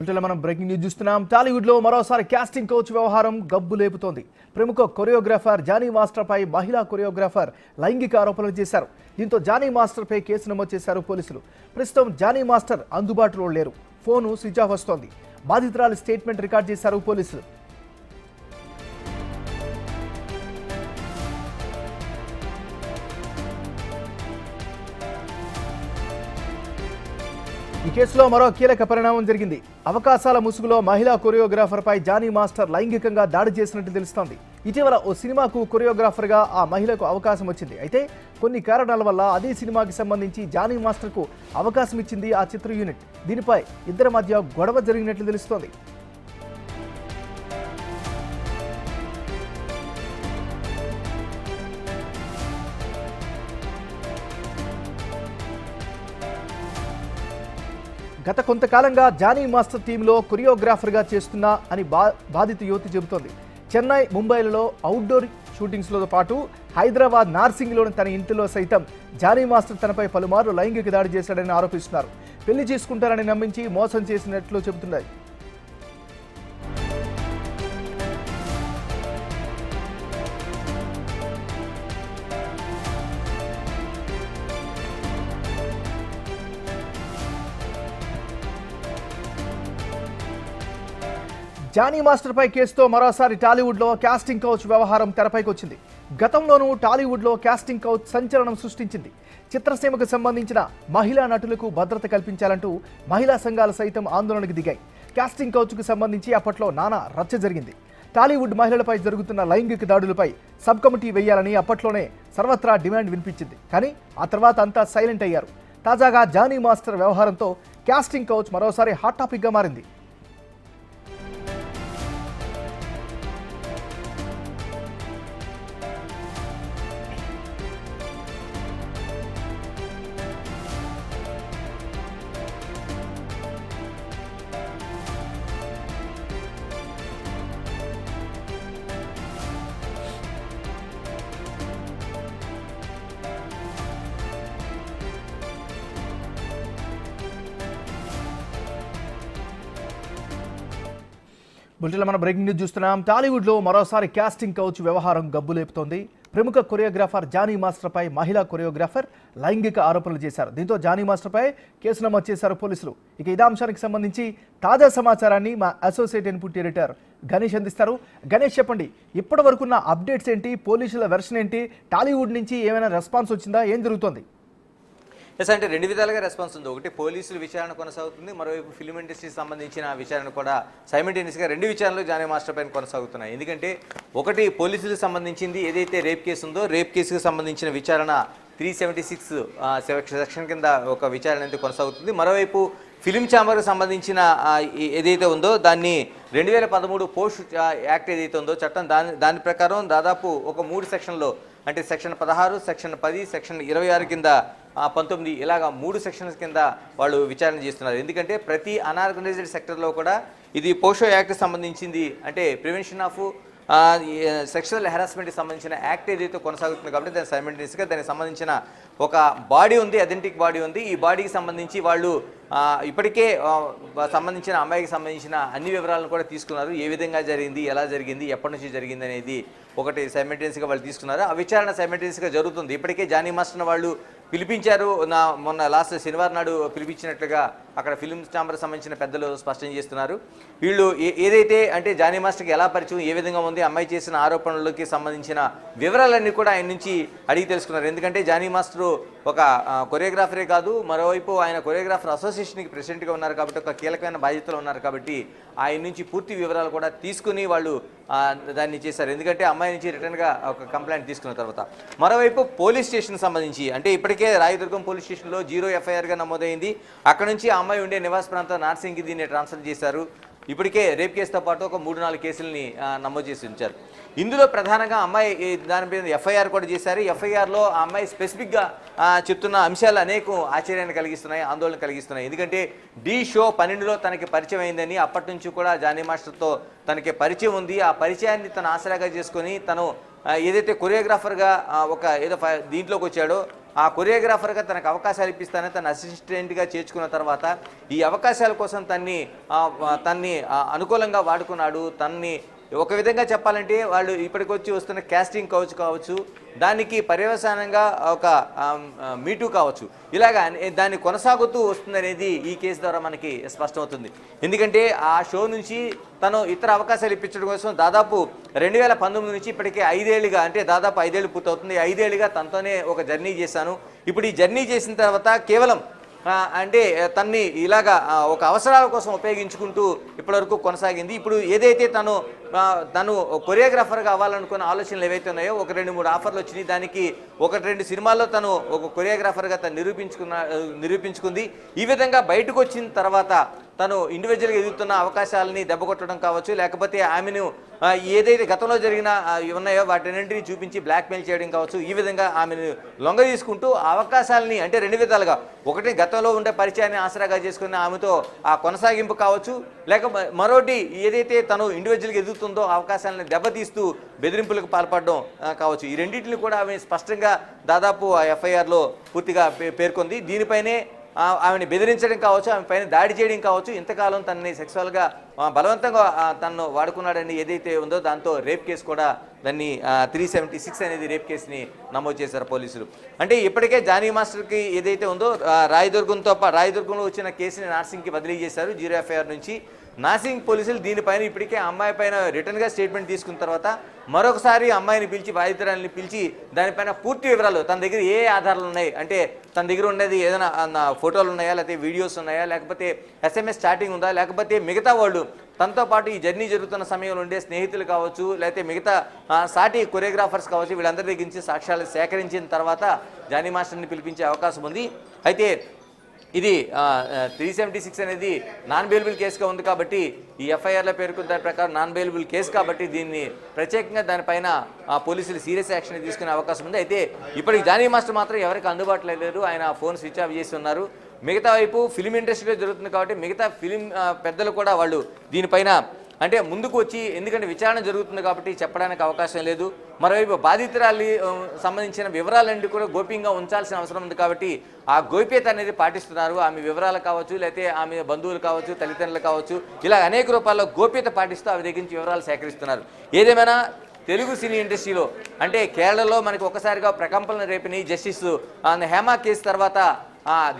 మనం breaking news చూస్తున్నాం. టాలీవుడ్లో మరోసారి క్యాస్టింగ్ కోచ్ వ్యవహారం గబ్బు లేపుతోంది. ప్రముఖ కొరియోగ్రాఫర్ జానీ మాస్టర్ పై మహిళా కొరియోగ్రాఫర్ లైంగిక ఆరోపణలు చేశారు. దీంతో జానీ మాస్టర్ పై కేసు నమోదు చేశారు పోలీసులు. ప్రస్తుతం జానీ మాస్టర్ అందుబాటులో లేరు. ఫోను స్విచ్ ఆఫ్ వస్తోంది. బాధితురాలు స్టేట్మెంట్ రికార్డ్ చేశారు పోలీసులు. ఈ కేసులో మరో కీలక పరిణామం జరిగింది. అవకాశాల ముసుగులో మహిళా కొరియోగ్రాఫర్ పై జానీ మాస్టర్ లైంగికంగా దాడి చేసినట్టు తెలుస్తోంది. ఇటీవల ఓ సినిమాకు కొరియోగ్రాఫర్గా ఆ మహిళకు అవకాశం వచ్చింది. అయితే కొన్ని కారణాల వల్ల అదే సినిమాకి సంబంధించి జానీ మాస్టర్కు అవకాశం ఇచ్చింది ఆ చిత్ర యూనిట్. దీనిపై ఇద్దరి మధ్య గొడవ జరిగినట్లు తెలుస్తోంది. గత కొంతకాలంగా జానీ మాస్టర్ టీంలో కొరియోగ్రాఫర్గా చేస్తున్నా అని బా బాధిత యువతి చెబుతోంది. చెన్నై ముంబైలలో అవుట్డోర్ షూటింగ్స్లో పాటు హైదరాబాద్ నార్సింగ్లోని తన ఇంటిలో సైతం జానీ మాస్టర్ తనపై పలుమార్లు లైంగిక దాడి చేశాడని ఆరోపిస్తున్నారు. పెళ్ళి చేసుకుంటారని నమ్మించి మోసం చేసినట్లు చెబుతున్నారు జానీ మాస్టర్ పై కేసుతో మరోసారి టాలీవుడ్లో కాస్టింగ్ కౌచ్ వ్యవహారం తెరపైకి వచ్చింది. గతంలోనూ టాలీవుడ్లో కాస్టింగ్ కౌచ్ సంచలనం సృష్టించింది. చిత్రసీమకు సంబంధించిన మహిళా నటులకు భద్రత కల్పించాలంటూ మహిళా సంఘాలు సైతం ఆందోళనకు దిగాయి. కాస్టింగ్ కౌచ్కు సంబంధించి అప్పట్లో నానా రచ్చ జరిగింది. టాలీవుడ్ మహిళలపై జరుగుతున్న లైంగిక దాడులపై సబ్ కమిటీ వేయాలని అప్పట్లోనే సర్వత్రా డిమాండ్ వినిపించింది. కానీ ఆ తర్వాత అంతా సైలెంట్ అయ్యారు. తాజాగా జానీ మాస్టర్ వ్యవహారంతో కాస్టింగ్ కౌచ్ మరోసారి హాట్ టాపిక్గా మారింది. బులెటిన్లో మనం బ్రేకింగ్ న్యూస్ చూస్తున్నాం. టాలీవుడ్లో మరోసారి క్యాస్టింగ్ కౌచ్ వ్యవహారం గబ్బు లేపుతోంది ప్రముఖ కొరియోగ్రాఫర్ జానీ మాస్టర్పై మహిళా కొరియోగ్రాఫర్ లైంగిక ఆరోపణలు చేశారు. దీంతో జానీ మాస్టర్పై కేసు నమోదు చేశారు పోలీసులు. ఇక ఇదే అంశానికి సంబంధించి తాజా సమాచారాన్ని మా అసోసియేట్ ఇన్పుట్ ఎడిటర్ గణేష్ అందిస్తారు. గణేష్ చెప్పండి ఇప్పటి వరకున్న అప్డేట్స్ ఏంటి? పోలీసుల వెర్షన్ ఏంటి? టాలీవుడ్ నుంచి ఏమైనా రెస్పాన్స్ వచ్చిందా? ఏం జరుగుతోంది? ఎస్ అంటే రెండు విధాలుగా రెస్పాన్స్ ఉంది. ఒకటి పోలీసుల విచారణ కొనసాగుతుంది. మరోవైపు ఫిలిం ఇండస్ట్రీకి సంబంధించిన విచారణ కూడా సైమిల్టేనియస్గా రెండు విచారణలు జానీ మాస్టర్ పైన కొనసాగుతున్నాయి. ఎందుకంటే ఒకటి పోలీసులకు సంబంధించింది ఏదైతే రేప్ కేసు ఉందో రేప్ కేసుకు సంబంధించిన విచారణ త్రీ సెవెంటీ సిక్స్ సెక్షన్ కింద ఒక విచారణ అయితే కొనసాగుతుంది. మరోవైపు ఫిలిం ఛాంబర్కి సంబంధించిన ఏదైతే ఉందో దాన్ని రెండు వేల పదమూడు పోస్ట్ యాక్ట్ ఏదైతే ఉందో చట్టం దాని దాని ప్రకారం దాదాపు ఒక మూడు సెక్షన్లో అంటే సెక్షన్ పదహారు సెక్షన్ పది సెక్షన్ ఇరవై ఆరు కింద పంతొమ్మిది ఇలాగా మూడు సెక్షన్స్ కింద వాళ్ళు విచారణ చేస్తున్నారు. ఎందుకంటే ప్రతి అనార్గనైజ్డ్ సెక్టర్లో కూడా ఇది పోషో యాక్ట్ సంబంధించింది. అంటే ప్రివెన్షన్ ఆఫ్ సెక్షువల్ హెరాస్మెంట్కి సంబంధించిన యాక్ట్ ఏదైతే కొనసాగుతుంది కాబట్టి దాని సైమెంటేనియస్గా దానికి సంబంధించిన ఒక బాడీ ఉంది అథెంటిక్ బాడీ ఉంది. ఈ బాడీకి సంబంధించి వాళ్ళు ఇప్పటికే సంబంధించిన అమ్మాయికి సంబంధించిన అన్ని వివరాలను కూడా తీసుకున్నారు. ఏ విధంగా జరిగింది ఎలా జరిగింది ఎప్పటి నుంచి జరిగింది అనేది ఒకటి సైమెంటేనియస్గా వాళ్ళు తీసుకున్నారు. ఆ విచారణ సైమెంటేనియస్గా జరుగుతుంది. ఇప్పటికే జానీ మాస్టర్ వాళ్ళు పిలిపించారు. నా మొన్న లాస్ట్ శనివారం నాడు పిలిపించినట్లుగా అక్కడ ఫిలిం ఛాంబర్ సంబంధించిన పెద్దలు స్పష్టం చేస్తున్నారు. వీళ్ళు ఏ- ఏదైతే అంటే జానీ మాస్టర్కి ఎలా పరిచయం ఏ విధంగా ఉంది అమ్మాయి చేసిన ఆరోపణలకి సంబంధించిన వివరాలన్నీ కూడా ఆయన నుంచి అడిగి తెలుసుకున్నారు. ఎందుకంటే జానీ మాస్టర్ ఒక కొరియోగ్రాఫరే కాదు మరోవైపు ఆయన కొరియోగ్రాఫర్ అసోసియేషన్కి ప్రెసిడెంట్గా ఉన్నారు కాబట్టి ఒక కీలకమైన బాధ్యతలు ఉన్నారు కాబట్టి ఆయన నుంచి పూర్తి వివరాలు కూడా తీసుకుని వాళ్ళు దాన్ని చేశారు. ఎందుకంటే అమ్మాయి నుంచి రిటర్న్గా ఒక కంప్లైంట్ తీసుకున్న తర్వాత. మరోవైపు పోలీస్ స్టేషన్ సంబంధించి అంటే ఇప్పటికే రాయదుర్గం పోలీస్ స్టేషన్లో జీరో ఎఫ్ఐఆర్గా నమోదైంది. అక్కడ నుంచి అమ్మాయి ఉండే నివాస ప్రాంతం నార్సింగ్కి దీన్ని ట్రాన్స్ఫర్ చేశారు. ఇప్పటికే రేప్ కేసుతో పాటు ఒక మూడు నాలుగు కేసులని నమోదు చేసి ఉంచారు. ఇందులో ప్రధానంగా అమ్మాయి దాని మీద ఎఫ్ఐఆర్ కూడా చేశారు. ఎఫ్ఐఆర్లో ఆ అమ్మాయి స్పెసిఫిక్గా చెప్తున్న అంశాలు అనేకం ఆశ్చర్యాన్ని కలిగిస్తున్నాయి ఆందోళన కలిగిస్తున్నాయి. ఎందుకంటే డి షో పన్నెండులో తనకి పరిచయం అయిందని అప్పటి నుంచి కూడా జానీ మాస్టర్తో తనకి పరిచయం ఉంది. ఆ పరిచయాన్ని తను ఆసరాగా చేసుకొని తను ఏదైతే కొరియోగ్రాఫర్గా ఒక ఏదో దీంట్లోకి వచ్చాడో ఆ కొరియోగ్రాఫర్గా తనకు అవకాశాలు ఇప్పిస్తానని తన అసిస్టెంట్గా చేర్చుకున్న తర్వాత ఈ అవకాశాల కోసం తన్ని తన్ని అనుకూలంగా వాడుకున్నాడు తన్ని ఒక విధంగా చెప్పాలంటే వాళ్ళు ఇప్పటికొచ్చి వస్తున్న క్యాస్టింగ్ కౌచ్ కావచ్చు దానికి పర్యవసానంగా ఒక మీటు కావచ్చు. ఇలాగా దాన్ని కొనసాగుతూ వస్తుందనేది ఈ కేసు ద్వారా మనకి స్పష్టమవుతుంది. ఎందుకంటే ఆ షో నుంచి తను ఇతర అవకాశాలు ఇప్పించడం కోసం దాదాపు రెండు వేల పంతొమ్మిది నుంచి ఇప్పటికే ఐదేళ్ళుగా అంటే దాదాపు ఐదేళ్ళు పూర్తవుతుంది. ఐదేళ్ళుగా తనతోనే ఒక జర్నీ చేశాను. ఇప్పుడు ఈ జర్నీ చేసిన తర్వాత కేవలం అంటే తన్ని ఇలాగా ఒక అవసరాల కోసం ఉపయోగించుకుంటూ ఇప్పటివరకు కొనసాగింది. ఇప్పుడు ఏదైతే తను తను కొరియోగ్రాఫర్గా అవ్వాలనుకున్న ఆలోచనలు ఏవైతే ఉన్నాయో ఒక రెండు మూడు ఆఫర్లు వచ్చినాయి. దానికి ఒకటి రెండు సినిమాల్లో తను ఒక కొరియోగ్రాఫర్గా తను నిరూపించుకున్న నిరూపించుకుంది. ఈ విధంగా బయటకు వచ్చిన తర్వాత తను ఇండివిజువల్గా ఎదుగుతున్న అవకాశాలని దెబ్బకొట్టడం కావచ్చు లేకపోతే ఆమెను ఏదైతే గతంలో జరిగిన ఉన్నాయో వాటిన్నింటినీ చూపించి బ్లాక్మెయిల్ చేయడం కావచ్చు ఈ విధంగా ఆమెను లొంగ తీసుకుంటూ ఆ అవకాశాలని అంటే రెండు విధాలుగా. ఒకటి గతంలో ఉండే పరిచయాన్ని ఆసరాగా చేసుకున్న ఆమెతో ఆ కొనసాగింపు కావచ్చు లేక మరోటి ఏదైతే తను ఇండివిజువల్గా ఎదుగుతుందో అవకాశాలని అవకాశాలను దెబ్బతీస్తూ బెదిరింపులకు పాల్పడడం కావచ్చు. ఈ రెండింటిని కూడా ఆమె స్పష్టంగా దాదాపు ఆ ఎఫ్ఐఆర్లో పూర్తిగా పే- పేర్కొంది. దీనిపైనే ఆమెను బెదిరించడం కావచ్చు ఆమె పైన దాడి చేయడం కావచ్చు ఇంతకాలం తనని సెక్సువల్గా బలవంతంగా తను తనను వాడుకున్నాడని ఏదైతే ఉందో దాంతో రేప్ కేసు కూడా దాన్ని త్రీ సెవెంటీ సిక్స్ అనేది రేప్ కేసుని నమోదు చేశారు పోలీసులు. అంటే ఇప్పటికే జానీ మాస్టర్కి ఏదైతే ఉందో రాయదుర్గంతో రాయదుర్గంలో వచ్చిన కేసుని నార్సింగ్కి బదిలీ చేశారు జీరో ఎఫ్ఐఆర్ నుంచి. నాసింగ్ పోలీసులు దీనిపైన ఇప్పటికే అమ్మాయి పైన రిటర్న్గా స్టేట్మెంట్ తీసుకున్న తర్వాత మరొకసారి అమ్మాయిని పిలిచి బాధితురాలని పిలిచి దానిపైన పూర్తి వివరాలు తన దగ్గర ఏ ఆధారాలు ఉన్నాయి? అంటే తన దగ్గర ఉండేది ఏదైనా ఫోటోలు ఉన్నాయా? లేకపోతే వీడియోస్ ఉన్నాయా? లేకపోతే ఎస్ఎంఎస్ చాటింగ్ ఉందా? లేకపోతే మిగతా వాళ్ళు తనతో పాటు ఈ జర్నీ జరుగుతున్న సమయంలో ఉండే స్నేహితులు కావచ్చు లేకపోతే మిగతా సాటి కొరియోగ్రాఫర్స్ కావచ్చు వీళ్ళందరి దగ్గర నుంచి సాక్ష్యాలు సేకరించిన తర్వాత జానీ మాస్టర్ని పిలిపించే అవకాశం ఉంది. అయితే ఇది త్రీ సెవెంటీ సిక్స్ అనేది నాన్ బెయిలబుల్ కేసుగా ఉంది కాబట్టి ఈ ఎఫ్ఐఆర్లో పేర్కొన్న దాని ప్రకారం నాన్ బెయిలబుల్ కేసు కాబట్టి దీన్ని ప్రత్యేకంగా దానిపైన పోలీసులు సీరియస్ యాక్షన్ తీసుకునే అవకాశం ఉంది. అయితే ఇప్పటికి జానీ మాస్టర్ మాత్రం ఎవరికి అందుబాటులో లేరు. ఆయన ఫోన్ స్విచ్ ఆఫ్ చేసి ఉన్నారు. మిగతా వైపు ఫిలిం ఇండస్ట్రీలో జరుగుతుంది కాబట్టి మిగతా ఫిలిం పెద్దలు కూడా వాళ్ళు దీనిపైన అంటే ముందుకు వచ్చి ఎందుకంటే విచారణ జరుగుతుంది కాబట్టి చెప్పడానికి అవకాశం లేదు. మరోవైపు బాధితురాలి సంబంధించిన వివరాలన్నీ కూడా గోప్యంగా ఉంచాల్సిన అవసరం ఉంది కాబట్టి ఆ గోప్యత అనేది పాటిస్తున్నారు. ఆమె వివరాలు కావచ్చు లేకపోతే ఆమె బంధువులు కావచ్చు తల్లిదండ్రులు కావచ్చు ఇలా అనేక రూపాల్లో గోప్యత పాటిస్తూ ఆమె దగ్గర నుంచి వివరాలు సేకరిస్తున్నారు. ఏదేమైనా తెలుగు సినీ ఇండస్ట్రీలో అంటే కేరళలో మనకి ఒకసారిగా ప్రకంపనలు రేపిని జస్టిస్ హేమా కేసు తర్వాత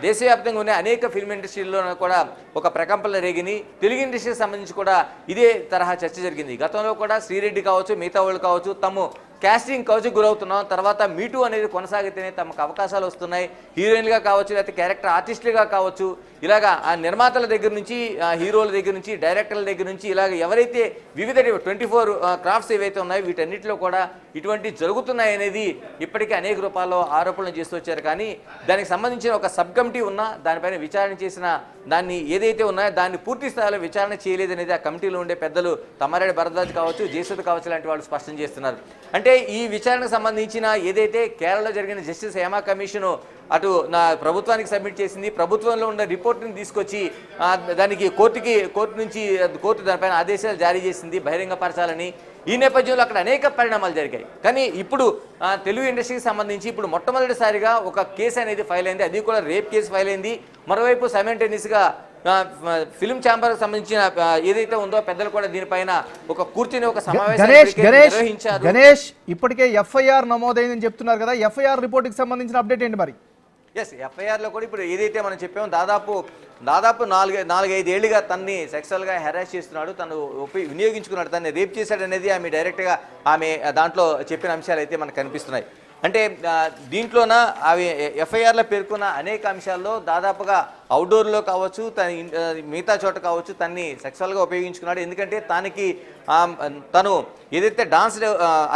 దేశవ్యాప్తంగా ఉన్న అనేక ఫిల్మ్ ఇండస్ట్రీల్లో కూడా ఒక ప్రకంపనలు రేగిని తెలుగు ఇండస్ట్రీకి సంబంధించి కూడా ఇదే తరహా చర్చ జరిగింది. గతంలో కూడా శ్రీరెడ్డి కావచ్చు మిగతా వాళ్ళు కావచ్చు తమ క్యాస్టింగ్ కౌచు గురవుతున్నాం. తర్వాత మీటూ అనేది కొనసాగితేనే తమకు అవకాశాలు వస్తున్నాయి. హీరోయిన్గా కావచ్చు లేకపోతే క్యారెక్టర్ ఆర్టిస్టులుగా కావచ్చు. ఇలాగా ఆ నిర్మాతల దగ్గర నుంచి ఆ హీరోల దగ్గర నుంచి డైరెక్టర్ల దగ్గర నుంచి ఇలాగ ఎవరైతే వివిధ ట్వంటీ ఫోర్ క్రాఫ్ట్స్ ఏవైతే ఉన్నాయో వీటన్నిటిలో కూడా ఇటువంటి జరుగుతున్నాయి అనేది ఇప్పటికే అనేక రూపాల్లో ఆరోపణలు చేస్తూ వచ్చారు. కానీ దానికి సంబంధించిన ఒక సబ్ కమిటీ ఉన్నా దానిపైన విచారణ చేసిన దాన్ని ఏదైతే ఉన్నాయో దాన్ని పూర్తి స్థాయిలో విచారణ చేయలేదనేది ఆ కమిటీలో ఉండే పెద్దలు తమ్మారెడ్డి భరద్వాజ్ కావచ్చు జయసుద్ కావచ్చు లాంటి వాళ్ళు స్పష్టం చేస్తున్నారు. అంటే ఈ విచారణకు సంబంధించిన ఏదైతే కేరళలో జరిగిన జస్టిస్ హేమా కమిషను అటు నా ప్రభుత్వానికి సబ్మిట్ చేసింది ప్రభుత్వంలో ఉన్న రిపోర్ట్ని తీసుకొచ్చి దానికి కోర్టుకి కోర్టు నుంచి కోర్టు దానిపైన ఆదేశాలు జారీ చేసింది బహిరంగపరచాలని ఈ నేపథ్యంలో అక్కడ అనేక పరిణామాలు జరిగాయి. కానీ ఇప్పుడు తెలుగు ఇండస్ట్రీకి సంబంధించి ఇప్పుడు మొట్టమొదటిసారిగా ఒక కేసు అనేది ఫైల్ అయింది. అది కూడా రేప్ కేసు ఫైల్ అయింది. మరోవైపు సైమెంటేనియస్గా ఫిల్మ్ ఛాంబర్కి సంబంధించిన ఏదైతే ఉందో పెద్దలు కూడా దీనిపైన ఒక కూర్చుని ఒక సమావేశం గణేష్ ఇప్పటికే ఎఫ్ఐఆర్ నమోదైందని చెప్తున్నారు కదా ఎఫ్ఐఆర్ రిపోర్ట్కి సంబంధించిన అప్డేట్ ఏంటి మరి? ఎస్ ఎఫ్ఐఆర్లో కూడా ఇప్పుడు ఏదైతే మనం చెప్పామో దాదాపు దాదాపు నాలుగు నాలుగైదు ఏళ్ళుగా తన్ని సెక్సువల్గా హెరాస్ చేస్తున్నాడు తను ఉపయోగి వినియోగించుకున్నాడు తన్ని రేప్ చేశాడు అనేది ఆమె డైరెక్ట్గా ఆమె దాంట్లో చెప్పిన అంశాలు అయితే మనకు కనిపిస్తున్నాయి. అంటే దీంట్లోన అవి ఎఫ్ఐఆర్లో పేర్కొన్న అనేక అంశాల్లో దాదాపుగా అవుట్డోర్లో కావచ్చు తన మిగతా చోట కావచ్చు తన్ని సెక్సువల్గా ఉపయోగించుకున్నాడు. ఎందుకంటే తనకి తను ఏదైతే డాన్స్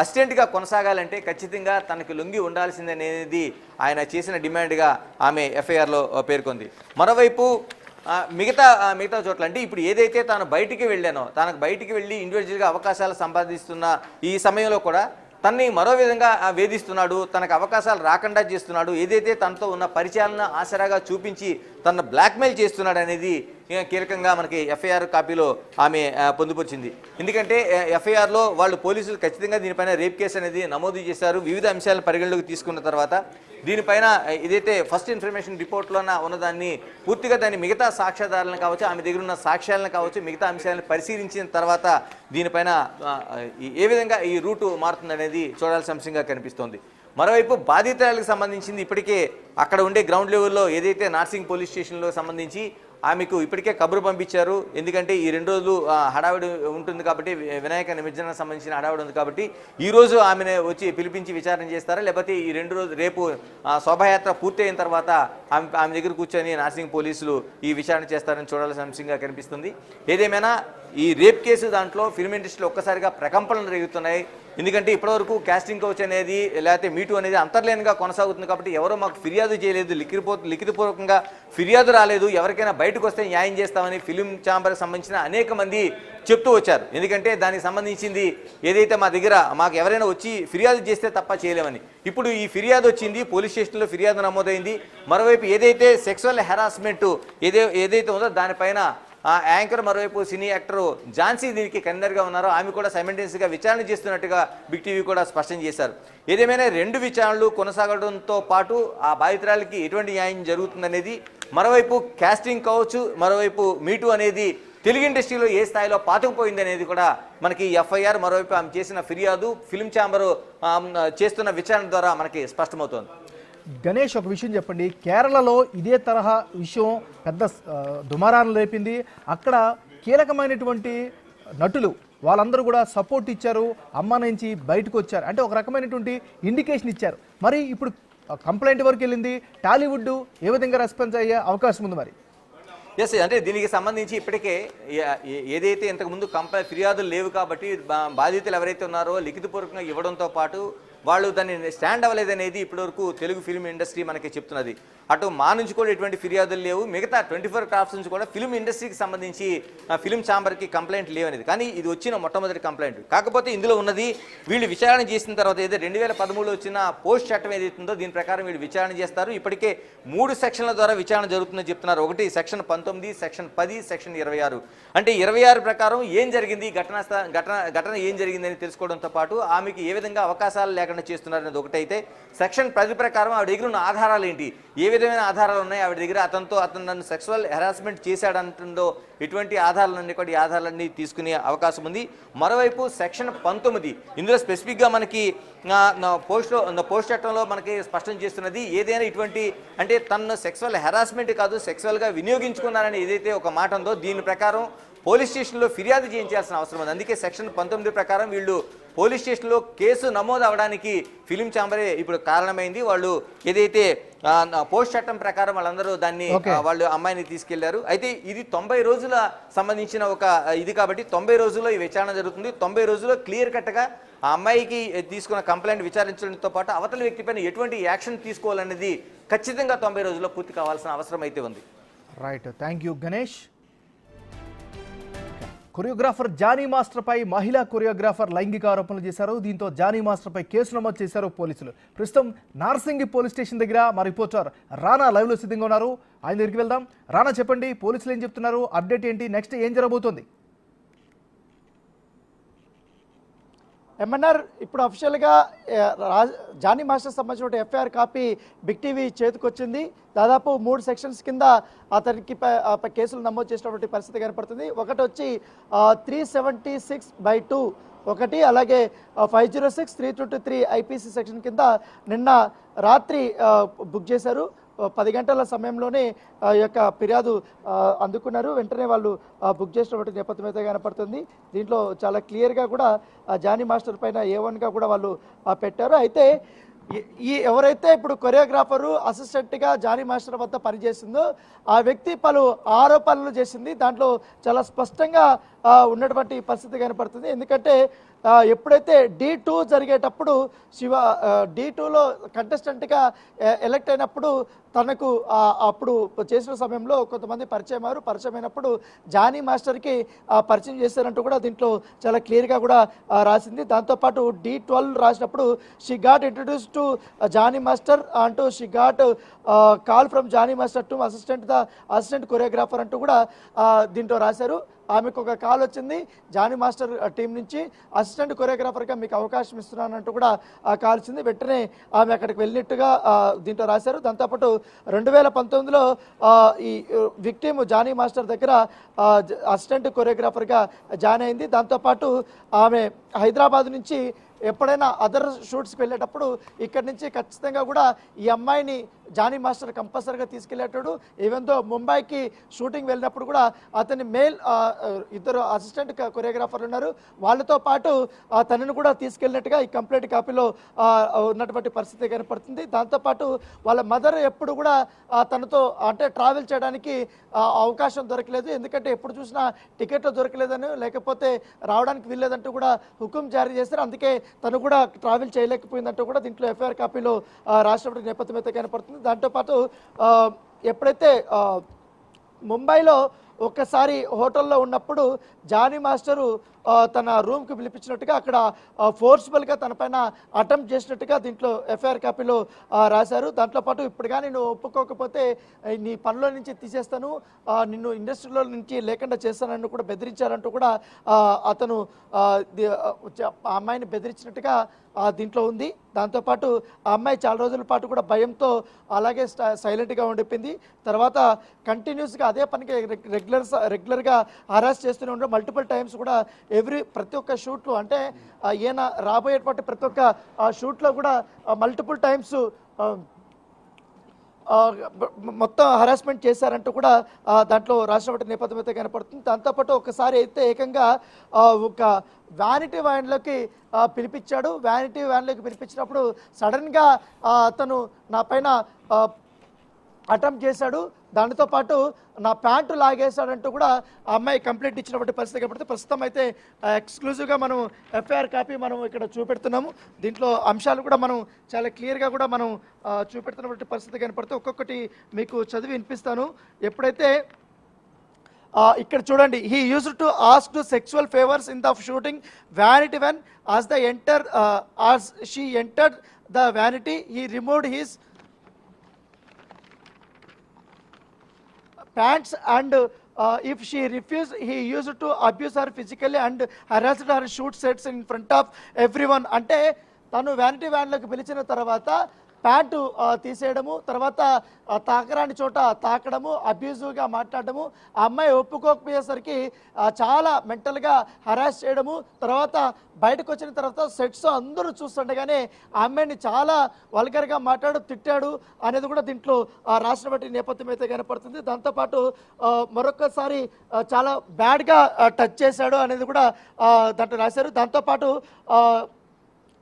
అసిస్టెంట్గా కొనసాగాలంటే ఖచ్చితంగా తనకి లొంగి ఉండాల్సిందనేది ఆయన చేసిన డిమాండ్గా ఆమె ఎఫ్ఐఆర్లో పేర్కొంది. మరోవైపు మిగతా మిగతా చోట్ల అంటే ఇప్పుడు ఏదైతే తాను బయటికి వెళ్ళానో తనకు బయటికి వెళ్ళి ఇండివిజువల్గా అవకాశాలు సంపాదిస్తున్న ఈ సమయంలో కూడా తన్ని మరో విధంగా వేధిస్తున్నాడు తనకు అవకాశాలు రాకుండా చేస్తున్నాడు ఏదైతే తనతో ఉన్న పరిచయాలను ఆసరాగా చూపించి తన బ్లాక్మెయిల్ చేస్తున్నాడు అనేది కీలకంగా మనకి ఎఫ్ఐఆర్ కాపీలో ఆమె పొందుపరిచింది. ఎందుకంటే ఎఫ్ఐఆర్లో వాళ్ళు పోలీసులు ఖచ్చితంగా దీనిపైన రేప్ కేసు అనేది నమోదు చేశారు. వివిధ అంశాలను పరిగణలోకి తీసుకున్న తర్వాత దీనిపైన ఇదైతే ఫస్ట్ ఇన్ఫర్మేషన్ రిపోర్ట్లోన ఉన్నదాన్ని పూర్తిగా దాన్ని మిగతా సాక్ష్యాధారాలను కావచ్చు ఆమె దగ్గర ఉన్న సాక్ష్యాలను కావచ్చు మిగతా అంశాలను పరిశీలించిన తర్వాత దీనిపైన ఈ- ఏ విధంగా ఈ రూటు మారుతుందనేది చూడాల్సిన అంశంగా కనిపిస్తోంది. మరోవైపు బాధితురాలకు సంబంధించింది ఇప్పటికే అక్కడ ఉండే గ్రౌండ్ లెవెల్లో ఏదైతే నార్సింగ్ పోలీస్ స్టేషన్లో సంబంధించి ఆమెకు ఇప్పటికే కబురు పంపించారు. ఎందుకంటే ఈ రెండు రోజులు హడావిడి ఉంటుంది కాబట్టి వినాయక నిమజ్జనానికి సంబంధించిన హడావిడి ఉంది కాబట్టి ఈ రోజు ఆమెను వచ్చి పిలిపించి విచారణ చేస్తారా? లేకపోతే ఈ రెండు రోజు రేపు శోభాయాత్ర పూర్తయిన తర్వాత ఆమె ఆమె దగ్గర కూర్చొని నార్సింగ్ పోలీసులు ఈ విచారణ చేస్తారని చూడాల్సిన అంశంగా కనిపిస్తుంది. ఏదేమైనా ఈ రేప్ కేసు దాంట్లో ఫిల్మ్ ఇండస్ట్రీలో ఒక్కసారిగా ప్రకంపనలు రేగుతున్నాయి. ఎందుకంటే ఇప్పటివరకు కాస్టింగ్ కౌచ్ అనేది లేకపోతే మీటు అనేది అంతర్లేనిగా కొనసాగుతుంది కాబట్టి ఎవరో మాకు ఫిర్యాదు చేయలేదు లిఖిపో లిఖితపూర్వకంగా ఫిర్యాదు రాలేదు ఎవరికైనా బయటకు వస్తే న్యాయం చేస్తామని ఫిలిం ఛాంబర్కి సంబంధించిన అనేక మంది చెప్తూ వచ్చారు. ఎందుకంటే దానికి సంబంధించింది ఏదైతే మా దగ్గర మాకు ఎవరైనా వచ్చి ఫిర్యాదు చేస్తే తప్ప చేయలేమని. ఇప్పుడు ఈ ఫిర్యాదు వచ్చింది పోలీస్ స్టేషన్లో ఫిర్యాదు నమోదైంది. మరోవైపు ఏదైతే సెక్సువల్ హెరాస్మెంట్ ఏదే ఏదైతే ఉందో దానిపైన ఆ యాంకర్ మరోవైపు సినీ యాక్టర్ ఝాన్సీ దీనికి కన్నర్గా ఉన్నారు. ఆమె కూడా సైమెంటెన్స్గా విచారణ చేస్తున్నట్టుగా బిగ్ టీవీ కూడా స్పష్టం చేశారు. ఏదేమైనా రెండు విచారణలు కొనసాగడంతో పాటు ఆ బాధితురాలకి ఎటువంటి న్యాయం జరుగుతుందనేది మరోవైపు క్యాస్టింగ్ కావచ్చు మరోవైపు మీటు అనేది తెలుగు ఇండస్ట్రీలో ఏ స్థాయిలో పాతుకుపోయింది అనేది కూడా మనకి ఎఫ్ఐఆర్ మరోవైపు ఆమె చేసిన ఫిర్యాదు ఫిల్మ్ ఛాంబరు చేస్తున్న విచారణ ద్వారా మనకి స్పష్టమవుతోంది. గణేష్ ఒక విషయం చెప్పండి. కేరళలో ఇదే తరహా విషయం పెద్ద దుమారాన్ని లేపింది. అక్కడ కీలకమైనటువంటి నటులు వాళ్ళందరూ కూడా సపోర్ట్ ఇచ్చారు. అమ్మ నుంచి బయటకు వచ్చారు. అంటే ఒక రకమైనటువంటి ఇండికేషన్ ఇచ్చారు. మరి ఇప్పుడు కంప్లైంట్ వరకు వెళ్ళింది? టాలీవుడ్ ఏ విధంగా రెస్పాన్స్ అయ్యే అవకాశం ఉంది మరి? ఎస్ అంటే దీనికి సంబంధించి ఇప్పటికే ఏదైతే ఇంతకుముందు కంప ఫిర్యాదులు లేవు కాబట్టి బాధితులు ఎవరైతే ఉన్నారో లిఖితపూర్వకంగా ఇవ్వడంతో పాటు వాళ్ళు దాన్ని స్టాండ్ అవ్వలేదనేది ఇప్పటివరకు తెలుగు ఫిల్మ్ ఇండస్ట్రీ మనకి చెప్తున్నది. అటు మా నుంచి కూడా ఎటువంటి ఫిర్యాదులు లేవు. మిగతా ట్వంటీ ఫోర్ క్రాఫ్ట్స్ నుంచి కూడా ఫిల్మ్ ఇండస్ట్రీకి సంబంధించి ఫిల్మ్ ఛాంబర్కి కంప్లైంట్ లేవనేది. కానీ ఇది వచ్చిన మొట్టమొదటి కంప్లైంట్ కాకపోతే ఇందులో ఉన్నది వీళ్ళు విచారణ చేసిన తర్వాత ఏదో రెండు వేల పదమూడులో వచ్చిన పోస్ట్ చట్టం ఏదైతుందో దీని ప్రకారం వీళ్ళు విచారణ చేస్తారు. ఇప్పటికే మూడు సెక్షన్ల ద్వారా విచారణ జరుగుతుందని చెప్తున్నారు. ఒకటి సెక్షన్ పంతొమ్మిది సెక్షన్ పది సెక్షన్ ఇరవై ఆరు. అంటే ఇరవై ఆరు ప్రకారం ఏం జరిగింది ఘటన ఘటన ఘటన ఏం జరిగిందని తెలుసుకోవడంతో పాటు ఆమెకి ఏ విధంగా అవకాశాలు లేకుండా చేస్తున్నారు అనేది ఒకటైతే సెక్షన్ పది ప్రకారం ఆవిడ దగ్గర ఉన్న ఆధారాలు ఏంటి? ఏ విధమైన ఆధారాలు ఉన్నాయి? ఆవిడ దగ్గర అతనితో అతను నన్ను సెక్సువల్ హెరాస్మెంట్ చేశాడంటుందో ఎటువంటి ఆధారాలన్నీ కూడా ఆధారాలన్నీ తీసుకునే అవకాశం ఉంది. మరోవైపు సెక్షన్ పంతొమ్మిది ఇందులో స్పెసిఫిక్గా మనకి పోస్ట్ పోస్ట్ చట్టంలో మనకి స్పష్టం చేస్తున్నది ఏదైనా ఇటువంటి అంటే తను సెక్సువల్ హెరాస్మెంట్ కాదు సెక్సువల్గా వినియోగించుకున్నారని ఏదైతే ఒక మాట ఉందో దీని ప్రకారం పోలీస్ స్టేషన్లో ఫిర్యాదు చేయించాల్సిన అవసరం ఉంది. అందుకే సెక్షన్ పంతొమ్మిది ప్రకారం వీళ్ళు పోలీస్ స్టేషన్లో కేసు నమోదు అవడానికి ఫిలిం ఛాంబరే ఇప్పుడు కారణమైంది. వాళ్ళు ఏదైతే పోస్ట్ చట్టం ప్రకారం వాళ్ళందరూ దాన్ని వాళ్ళు అమ్మాయిని తీసుకెళ్ళారు. అయితే ఇది తొంభై రోజుల సంబంధించిన ఒక ఇది కాబట్టి తొంభై రోజుల్లో ఈ విచారణ జరుగుతుంది. తొంభై రోజుల్లో క్లియర్ కట్గా ఆ అమ్మాయికి తీసుకున్న కంప్లైంట్ విచారించడంతో పాటు అవతల వ్యక్తిపైన ఎటువంటి యాక్షన్ తీసుకోవాలనేది ఖచ్చితంగా తొంభై రోజుల్లో పూర్తి కావాల్సిన అవసరం అయితే ఉంది. Right thank you Ganesh choreographer Jani మాస్టర్పై మహిళా కొరియోగ్రాఫర్ లైంగిక ఆరోపణలు చేశారు. దీంతో జానీ మాస్టర్పై కేసు నమోదు చేశారు పోలీసులు. ప్రస్తుతం నార్సింగి పోలీస్ స్టేషన్ దగ్గర మా రిపోర్టర్ రానా లైవ్లో సిద్ధంగా ఉన్నారు. ఆయన దగ్గరికి వెళ్దాం. రానా చెప్పండి పోలీసులు ఏం చెప్తున్నారు? అప్డేట్ ఏంటి? నెక్స్ట్ ఏం జరగబోతోంది? ఎంఎన్ఆర్ ఇప్పుడు అఫీషియల్గా ఏ, జానీ మాస్టర్ సంబంధించిన ఎఫ్ఐఆర్ కాపీ బిగ్ టీవీ చేతికొచ్చింది. దాదాపు మూడు సెక్షన్స్ కింద అతనికి కేసులు నమోదు చేసినటువంటి పరిస్థితి కనపడుతుంది. ఒకటి వచ్చి three seventy six by two ఒకటి అలాగే five zero six three two three IPC section కింద నిన్న రాత్రి బుక్ చేశారు. పది గంటల సమయంలోనే ఆ యొక్క ఫిర్యాదు అందుకున్నారు. వెంటనే వాళ్ళు బుక్ చేసినటువంటి నేపథ్యం అయితే కనపడుతుంది. దీంట్లో చాలా క్లియర్గా కూడా జానీ మాస్టర్ పైన ఏ వన్గా కూడా వాళ్ళు పెట్టారు. అయితే ఈ- ఎవరైతే ఇప్పుడు కొరియోగ్రాఫరు అసిస్టెంట్గా జానీ మాస్టర్ వద్ద పనిచేసిందో ఆ వ్యక్తి పలు ఆరోపణలు చేసింది. దాంట్లో చాలా స్పష్టంగా ఉన్నటువంటి పరిస్థితి కనపడుతుంది. ఎందుకంటే ఎప్పుడైతే డి టూ జరిగేటప్పుడు శివ డి టూలో కంటెస్టెంట్గా ఎలక్ట్ అయినప్పుడు తనకు అప్పుడు చేసిన సమయంలో కొంతమంది పరిచయం అయ్యారు. పరిచయం అయినప్పుడు జానీ మాస్టర్కి పరిచయం చేశారంటూ కూడా దీంట్లో చాలా క్లియర్గా కూడా రాసింది. దాంతోపాటు డి ట్వెల్వ్ రాసినప్పుడు she got introduce to Jani master అంటూ she got call from Jani master to assistant the assistant choreographer అంటూ కూడా దీంట్లో రాశారు. ఆమెకు ఒక కాల్ వచ్చింది. జానీ మాస్టర్ టీం నుంచి అసిస్టెంట్ కొరియోగ్రాఫర్గా మీకు అవకాశం ఇస్తున్నానంటూ కూడా ఆ కాల్ వచ్చింది. వెంటనే ఆమె అక్కడికి వెళ్ళినట్టుగా దీంట్లో రాశారు. దాంతోపాటు రెండు వేల పంతొమ్మిదిలో ఈ విక్టిమ్ జానీ మాస్టర్ దగ్గర అసిస్టెంట్ కొరియోగ్రాఫర్గా జాయిన్ అయింది. దాంతోపాటు ఆమె హైదరాబాద్ నుంచి ఎప్పుడైనా అదర్ షూట్స్కి వెళ్ళేటప్పుడు ఇక్కడి నుంచి ఖచ్చితంగా కూడా ఈ అమ్మాయిని జానీ మాస్టర్ కంపల్సరీగా తీసుకెళ్ళేటాడు. ఈవెన్తో ముంబైకి షూటింగ్ వెళ్ళినప్పుడు కూడా అతని మేల్ ఇద్దరు అసిస్టెంట్ కొరియోగ్రాఫర్లు ఉన్నారు. వాళ్ళతో పాటు తనను కూడా తీసుకెళ్ళినట్టుగా ఈ కంప్లీట్ కాపీలో ఉన్నటువంటి పరిస్థితి కనపడుతుంది. దాంతోపాటు వాళ్ళ మదర్ ఎప్పుడు కూడా తనతో అంటే ట్రావెల్ చేయడానికి అవకాశం దొరకలేదు. ఎందుకంటే ఎప్పుడు చూసినా టికెట్లు దొరకలేదని లేకపోతే రావడానికి వీల్లేదంటూ కూడా హుకుం జారీ చేశారు. అందుకే తను కూడా ట్రావెల్ చేయలేకపోయిందంటూ కూడా దీంట్లో ఎఫ్ఐఆర్ కాపీలో రాష్ట్రపతి నేపథ్యం అయితే కనపడుతుంది. దాంతోపాటు ఎప్పుడైతే ముంబైలో ఒక్కసారి హోటల్లో ఉన్నప్పుడు జానీ మాస్టరు తన రూమ్కి పిలిపించినట్టుగా అక్కడ ఫోర్స్ఫుల్గా తన పైన అటెంప్ట్ చేసినట్టుగా దీంట్లో ఎఫ్ఐఆర్ కాపీలో రాశారు. దాంట్లో పాటు ఇప్పుడు కానీ నువ్వు ఒప్పుకోకపోతే నీ పనిలో నుంచి తీసేస్తాను నిన్ను ఇండస్ట్రీలో నుంచి లేకుండా చేస్తానని కూడా బెదిరించారంటూ కూడా అతను అమ్మాయిని బెదిరించినట్టుగా దీంట్లో ఉంది. దాంతోపాటు ఆ అమ్మాయి చాలా రోజుల పాటు కూడా భయంతో అలాగే సైలెంట్గా ఉండిపోయింది. తర్వాత కంటిన్యూస్గా అదే పనికి రెగ్యులర్ రెగ్యులర్గా హరాస్ చేస్తూనే ఉండడం మల్టిపుల్ టైమ్స్ కూడా ఎవ్రీ ప్రతి ఒక్క షూట్లో అంటే ఈయన రాబోయేటువంటి ప్రతి ఒక్క ఆ, షూట్లో కూడా మల్టిపుల్ టైమ్స్ మొత్తం హరాస్మెంట్ చేశారంటూ కూడా దాంట్లో రాష్ట్రపతి నేపథ్యం అయితే కనపడుతుంది. దాంతోపాటు ఒకసారి అయితే ఏకంగా ఒక వ్యానిటీ వ్యాన్లోకి పిలిపించాడు. వ్యానిటీ వ్యాన్లోకి పిలిపించినప్పుడు సడన్గా అతను నా పైన అటెంప్ట్ చేశాడు. దానితో పాటు నా ప్యాంటు లాగేశాడంటూ కూడా ఆ అమ్మాయి కంప్లైంట్ ఇచ్చినటువంటి పరిస్థితి కాబట్టి ప్రస్తుతం అయితే ఎక్స్క్లూజివ్గా మనం ఎఫ్ఐఆర్ కాపీ మనం ఇక్కడ చూపెడుతున్నాము. దీంట్లో అంశాలు కూడా మనం చాలా క్లియర్గా కూడా మనం చూపెడుతున్నటువంటి పరిస్థితి కనపడితే ఒక్కొక్కటి మీకు చదివి వినిపిస్తాను. ఎప్పుడైతే ఇక్కడ చూడండి he use to ask to sexual favours in the shooting vanity when as the enter as she enter the vanity he removed his pants and if she refuse he use to abuse her physically and harassed her shoot sets in front of everyone అంటే తను vanity వ్యాన్లోకి పిలిచిన తర్వాత pant తీసేయడము తర్వాత తాకరాని చోట తాకడము అబ్యూజివ్గా మాట్లాడడము ఆ అమ్మాయి ఒప్పుకోకపోయేసరికి చాలా మెంటల్గా హరాస్ చేయడము తర్వాత బయటకు వచ్చిన తర్వాత సెట్స్ అందరూ చూస్తుండగానే ఆ అమ్మాయిని చాలా వల్గర్గా మాట్లాడు తిట్టాడు అనేది కూడా దీంట్లో ఆ, రాష్ట్రపతి నేపథ్యం అయితే కనపడుతుంది. దాంతోపాటు మరొకసారి చాలా బ్యాడ్గా టచ్ చేశాడు అనేది కూడా దాంట్లో రాశారు. దాంతోపాటు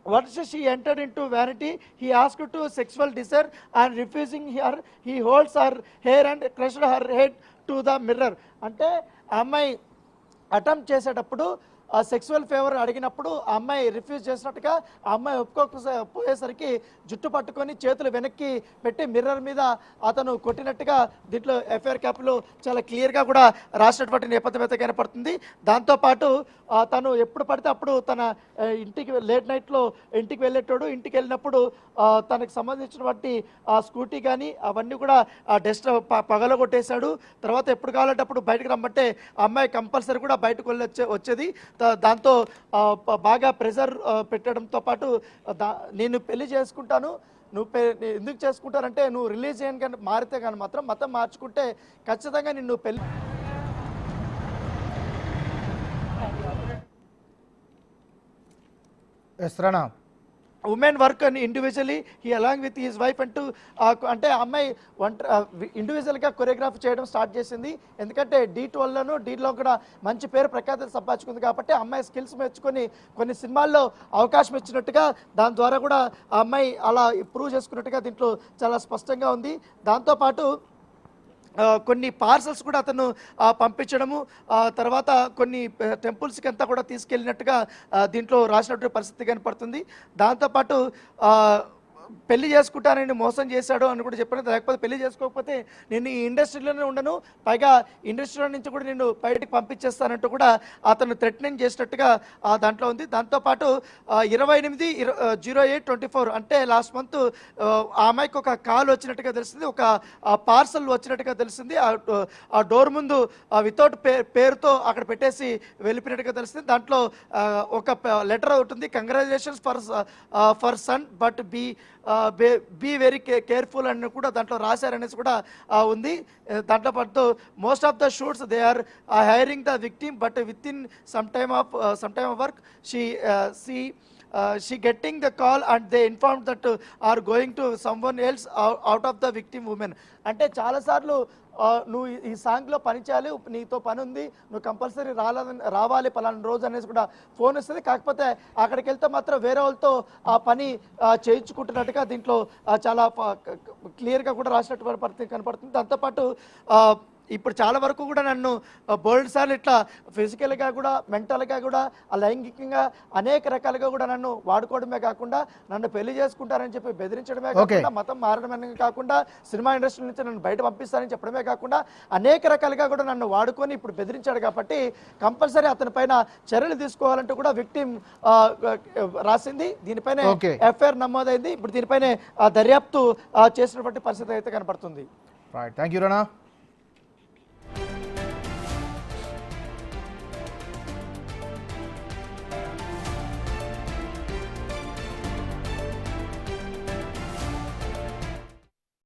Once she entered into vanity, he asked to sexual desire and refusing her, he holds her hair and crushed her head to the mirror. అంటే ఆ అమ్మాయి అటెంప్ట్ చేసేటప్పుడు ఆ సెక్సువల్ ఫేవర్ అడిగినప్పుడు ఆ అమ్మాయి రిఫ్యూజ్ చేసినట్టుగా ఆ అమ్మాయి ఒప్పుకోకపోయేసరికి జుట్టు పట్టుకొని చేతులు వెనక్కి పెట్టి మిర్రర్ మీద అతను కొట్టినట్టుగా దీంట్లో ఎఫ్ఐఆర్ క్యాప్లో చాలా క్లియర్గా కూడా రాసినటువంటి నేపథ్యం అయితే కనపడుతుంది. దాంతోపాటు తను ఎప్పుడు పడితే అప్పుడు తన ఇంటికి లేట్ నైట్లో ఇంటికి వెళ్ళేటోడు ఇంటికి వెళ్ళినప్పుడు తనకు సంబంధించినటువంటి ఆ స్కూటీ కానీ అవన్నీ కూడా ఆ డస్ట్ పగల కొట్టేశాడు. తర్వాత ఎప్పుడు కావాలంటే అప్పుడు బయటకు రమ్మంటే ఆ అమ్మాయి కంపల్సరీ కూడా బయటకు వెళ్ళి వచ్చే వచ్చేది. దాంతో బాగా ప్రెజర్ పెట్టడంతో పాటు దా- నేను పెళ్ళి చేసుకుంటాను. నువ్వు పె- ఎందుకు చేసుకుంటానంటే నువ్వు రిలీజియన్ కానీ మారితే కానీ మాత్రం మతం మార్చుకుంటే ఖచ్చితంగా నిన్ను పెళ్ళి ఎస్ రాణా. ఉమెన్ వర్క్ అని individually he along with his wife అంటూ అంటే అమ్మాయి వంట ఇండివిజువల్గా కొరియోగ్రాఫ్ చేయడం స్టార్ట్ చేసింది. ఎందుకంటే డీ ట్వెల్వ్లోనూ డీలో కూడా మంచి పేరు ప్రఖ్యాతలు సంపాదించుకుంది కాబట్టి అమ్మాయి స్కిల్స్ మెచ్చుకొని కొన్ని సినిమాల్లో అవకాశం ఇచ్చినట్టుగా దాని ద్వారా కూడా ఆ అమ్మాయి అలా ప్రూవ్ చేసుకున్నట్టుగా దీంట్లో చాలా స్పష్టంగా ఉంది. దాంతోపాటు కొన్ని పార్సల్స్ కూడా అతను పంపించడము తర్వాత కొన్ని టెంపుల్స్కి అంతా కూడా తీసుకెళ్ళినట్టుగా దీంట్లో రాసినటువంటి పరిస్థితి కనపడుతుంది. దాంతోపాటు పెళ్ళి చేసుకుంటానని మోసం చేశాడు అని కూడా చెప్పాను లేకపోతే పెళ్ళి చేసుకోకపోతే నేను ఈ ఇండస్ట్రీలోనే ఉండను. పైగా ఇండస్ట్రీలో నుంచి కూడా నేను బయటకు పంపించేస్తానంటూ కూడా అతను థ్రెటనింగ్ చేసినట్టుగా ఆ, దాంట్లో ఉంది. దాంతోపాటు ఇరవై ఎనిమిది జీరో ఎయిట్ ట్వంటీ ఫోర్ అంటే లాస్ట్ మంత్ ఆ అమ్మాయికి ఒక కాల్ వచ్చినట్టుగా తెలిసింది ఒక పార్సల్ వచ్చినట్టుగా తెలిసింది ఆ డో- ఆ డోర్ ముందు వితౌట్ పే పేరుతో అక్కడ పెట్టేసి వెళ్ళిపోయినట్టుగా తెలిసింది దాంట్లో ఒక లెటర్ ఉంటుంది congratulations for for son but be be very careful అని కూడా దాంట్లో రాశారనేసి కూడా ఉంది. దాంట్లో పాటు most of the shoots they are hiring the victim but within some time of some time of work she see she getting the call and they inform that are going to someone else out of the victim women అంటే చాలాసార్లు నువ్వు ఈ- సాంగ్లో పని చేయాలి నీతో పని ఉంది నువ్వు కంపల్సరీ రాలని రావాలి పలానా రోజు అనేసి కూడా ఫోన్ వస్తుంది. కాకపోతే అక్కడికి వెళ్తే మాత్రం వేరే వాళ్ళతో ఆ పని చేయించుకుంటున్నట్టుగా దీంట్లో చాలా క్లియర్గా కూడా రాసినట్టు పరిస్థితి కనపడుతుంది. దాంతోపాటు ఇప్పుడు చాలా వరకు కూడా నన్ను బోల్డ్ సార్లు ఇట్లా ఫిజికల్గా కూడా మెంటల్గా కూడా లైంగికంగా అనేక రకాలుగా కూడా నన్ను వాడుకోవడమే కాకుండా నన్ను పెళ్ళి చేసుకుంటారని చెప్పి బెదిరించడమే. కాకుండా మతం మారడమే కాకుండా సినిమా ఇండస్ట్రీ నుంచి నన్ను బయట పంపిస్తారని చెప్పడమే కాకుండా అనేక రకాలుగా కూడా నన్ను వాడుకొని ఇప్పుడు బెదిరించాడు కాబట్టి కంపల్సరీ అతని పైన చర్యలు తీసుకోవాలంటూ కూడా విక్టిమ్ రాసింది. దీనిపైన. ఎఫ్ఐఆర్ నమోదైంది. ఇప్పుడు దీనిపైన ఆ, దర్యాప్తు చేసినటువంటి పరిస్థితి అయితే కనపడుతుంది. Right thank you Rana